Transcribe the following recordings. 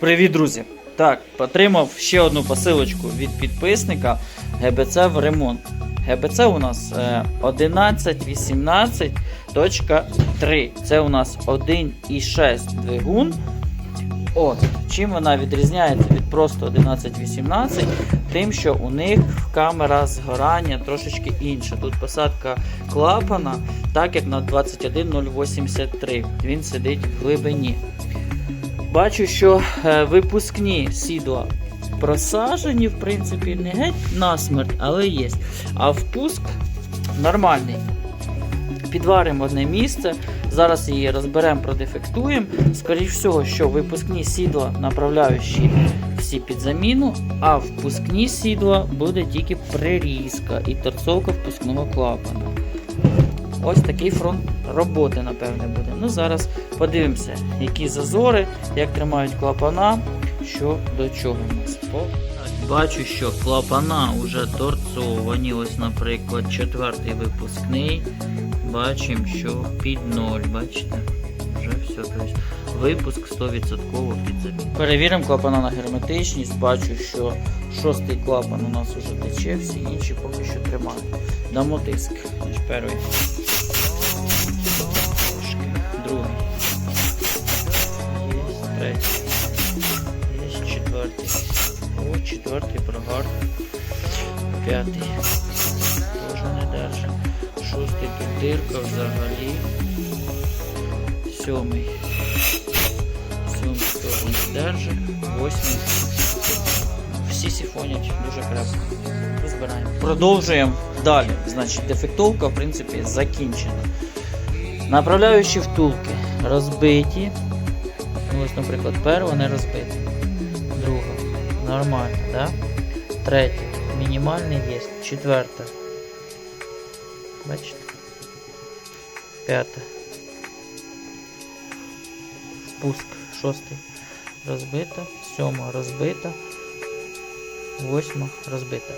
Привіт, друзі! Так, отримав ще одну посилочку від підписника ГБЦ в ремонт. ГБЦ у нас е, 1118.3. Це у нас 1,6 двигун. От, чим вона відрізняється від просто 1118, тим, що у них камера згорання трошечки інша. Тут посадка клапана, так як на 21083. Він сидить в глибині. Бачу, що е, випускні сідла просажені, в принципі, не геть насмерть, але є. А впуск нормальний. Підваримо одне місце. Зараз її розберемо, продефектуємо. Скоріше всього, що випускні сідла направляючі всі під заміну, а впускні сідла буде тільки прирізка і торцовка впускного клапана. Ось такий фронт роботи, напевне, буде. Ну, зараз подивимося, які зазори, як тримають клапана, що до чого у нас. Бачу, що клапана вже торцовані. Ось, наприклад, четвертий випускний. Бачимо, що під ноль. Бачите? Вже все. Тобто випуск 100% під заміну. Перевіримо клапана на герметичність. Бачу, що шостий клапан у нас вже тече, всі інші поки що тримають. Дамо тиск. Значить, перший. Другий. Є третій. Є четвертий. О, четвертий прогар. П'ятий. Теж не держить. Шостий тут дирка взагалі. Сьомий. Сьомий теж не держить. Восьмий. Всі сіфонять дуже крепко. Розбираємо. Продовжуємо далі. Значить, дефектовка, в принципі, закінчена. Направляючі втулки розбиті. Ось, наприклад, перша не розбита. Друга. Нормально, да? Третя. Мінімальний є. Четверта. Бачите? П'ята. Спуск. Шостий. Розбита. Сьома розбита. Восьма розбита.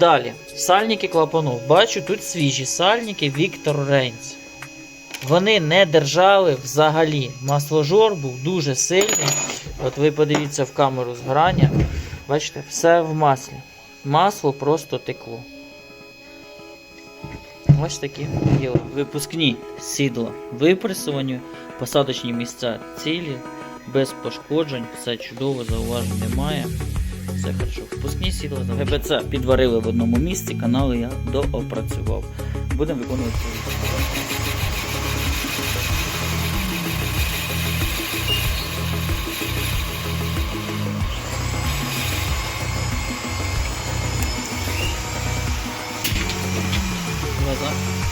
Далі. Сальники клапанов. Бачу, тут свіжі сальники Віктор Рейнс. Вони не держали взагалі. Масложор був дуже сильний. От ви подивіться в камеру згорання. Бачите, все в маслі. Масло просто текло. Ось такі діла. Випускні сідла випресовані, посадочні місця цілі, без пошкоджень, все чудово, зауважень немає. Все хорошо. Впускні сідла ГБЦ підварили в одному місці, канали я доопрацював. Будемо виконувати цю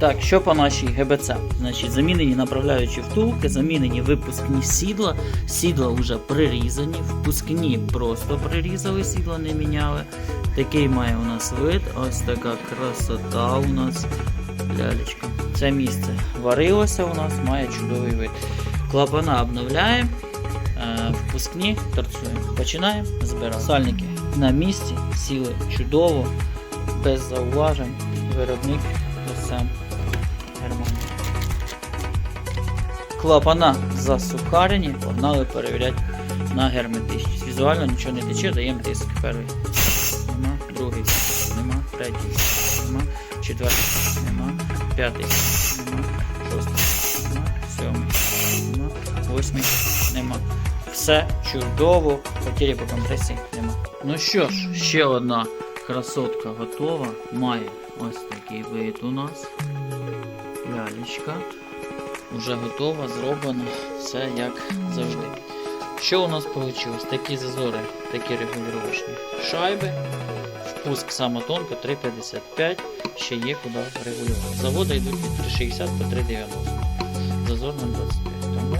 Так, що по нашій ГБЦ? Значить, замінені направляючі втулки, замінені випускні сідла. Сідла вже прирізані, впускні просто прирізали, сідла не міняли. Такий має у нас вид. Ось така красота у нас. Лялечка. Це місце варилося у нас, має чудовий вид. Клапана обновляємо, впускні торцуємо. Починаємо збирати. Сальники на місці, сіли чудово, без зауважень. Виробник сам Германія. Клапана засухарені, погнали перевіряти на герметичність. Візуально нічого не тече, даємо тиск. Перший. Нема, другий, нема, третій, нема, четвертий, нема, п'ятий, нема, шостий, нема, сьомий, нема, восьмий, нема. Все чудово, потері по компресії нема. Ну що ж, ще одна красотка готова. Має ось такий вид у нас. Лялечка. Уже готова, зроблено, все як завжди. Що у нас вийшло? Такі зазори, такі регулювачні шайби. Впуск саме тонко 3,55. Ще є куди регулювати. Заводи йдуть від 3,60 по 3,90. Зазор 0,25. Тому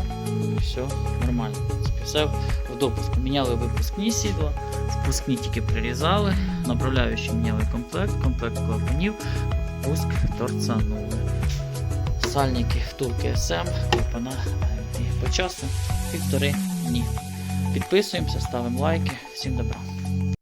все нормально. Все в допуску. Міняли випускні сідла, впускні тільки прирізали, направляючи міняли комплект, комплект клапанів, впуск торцанули. Сальники втулки СМ, клапана по часу півтори дні. Підписуємося, ставимо лайки. Всім добра.